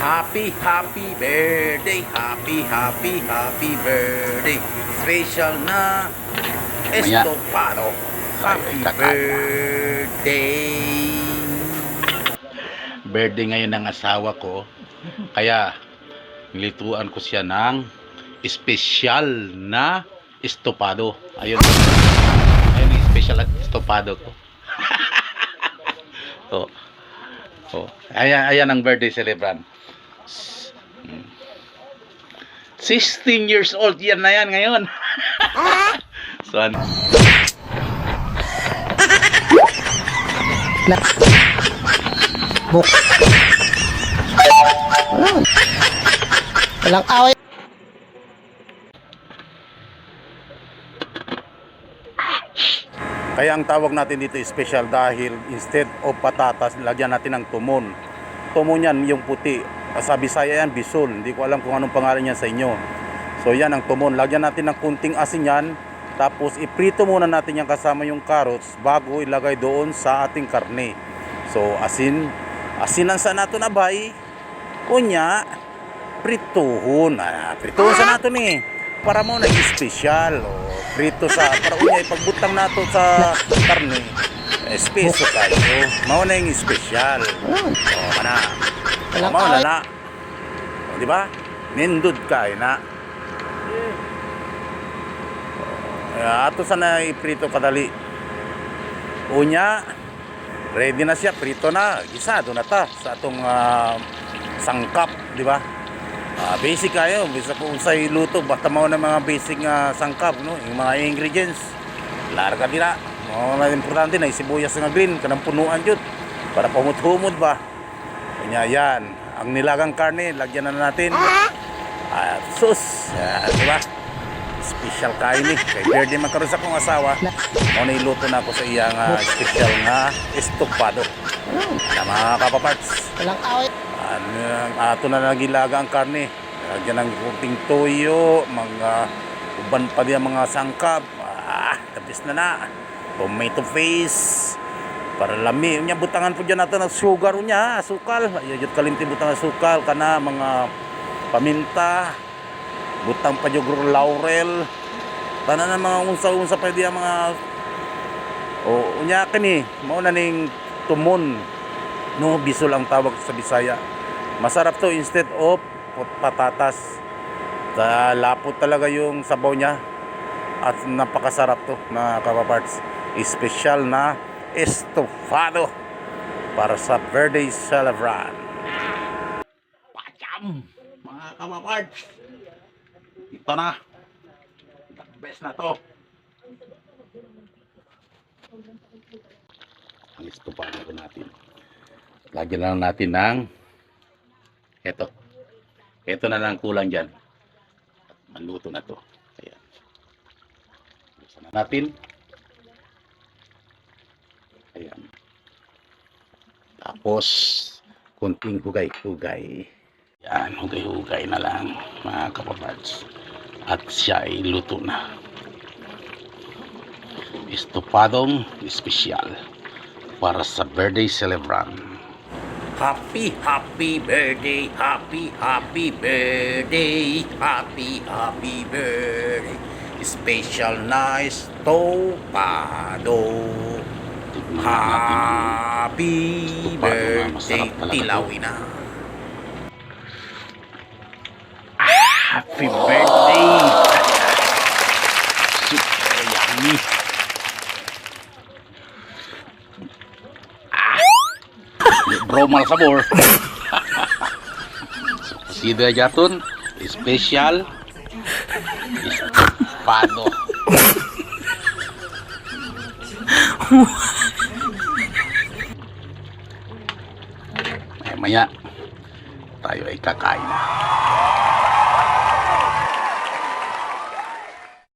Happy, happy birthday, happy, happy, happy birthday. Special na Maya. estopado. Happy birthday. Birthday ngayon ng asawa ko. Kaya nilituan ko siya ng espesyal na estopado. Ayun. Ayun yung special estopado ko. oh. Oh. Ayan, ayan ang birthday celebrant. 16 years old yan na yan ngayon. so, ano? Buk. Walang away. Kaya ang tawag natin dito special dahil instead of patatas, lagyan natin ng tumon. Tumon yan, yung puti. Sa Bisaya yan, bisol. Hindi ko alam kung anong pangalan yan sa inyo. So yan ang tumon. Lagyan natin ng kunting asin yan. Tapos iprito muna natin yan kasama yung carrots bago ilagay doon sa ating karne. So asin, asinan sa nato na bay. Kunya, prituhon. Ah, prituhon sa nato ni. Para mo na special. O, prito sa, para unya ipagbutang nato sa karne. Espeso kayo. Mao na yung special. O, kana. Walang Mao na na. O, di ba? Nindud kay na. Uh, ato sana iprito kadali. Unya, ready na siya, prito na, gisado na ta sa atong ah, sangkap, di ba? Ah, basic kayo, bisa kung sa luto, basta mao na mga basic nga sangkap, no? Yung mga ingredients. Larga dira. Mao na importante na sibuyas nga green, kanang punuan jud para pamut-humod ba. Kanya yan, ang nilagang karne, lagyan na natin. Ah, sus, ah, di ba? Special kain ni. Kay birthday man karon sa akong asawa. Mao na iluto na ako sa iya nga special nga estopado. Na mga kapaparts. Walang away. Ano, ato na nagilaga ang karne. Lagyan ng kunting toyo, mga uban pa diyan mga sangkap. Tapos na na. Tomato face. Para lami. Unya butangan po dyan nato ng sugar unya, sukal. Ayun kalimti butang ng sukal kana mga paminta. Butang pa jud laurel. Tanan na mga unsa-unsa pa diyan mga o unya kani mao na ning tumon no bisol ang tawag sa Bisaya. Masarap to instead of patatas. Sa lapot talaga yung sabaw niya. At napakasarap to na kapaparts. Espesyal na estofado para sa birthday celebrant. Pacham! Mga kapaparts! Ito na! The best na to! Ang estupado ko natin. Lagyan lang natin ng eto. Eto na lang kulang dyan. Maluto na to. Buksan na natin. Ayan. Tapos, kunting hugay-hugay. Yan, hugay-hugay na lang mga kapapads. At siya ay luto na. Estopadong espesyal para sa birthday celebrant. Happy, happy birthday, happy, happy birthday, happy, happy birthday. Special natin ang Happy birthday, masarap talaga to. tilawin na. happy birthday! Super yummy! Ah! Bromal sabor. Sida jatun, special, Maya maya, tayo ay kakain na.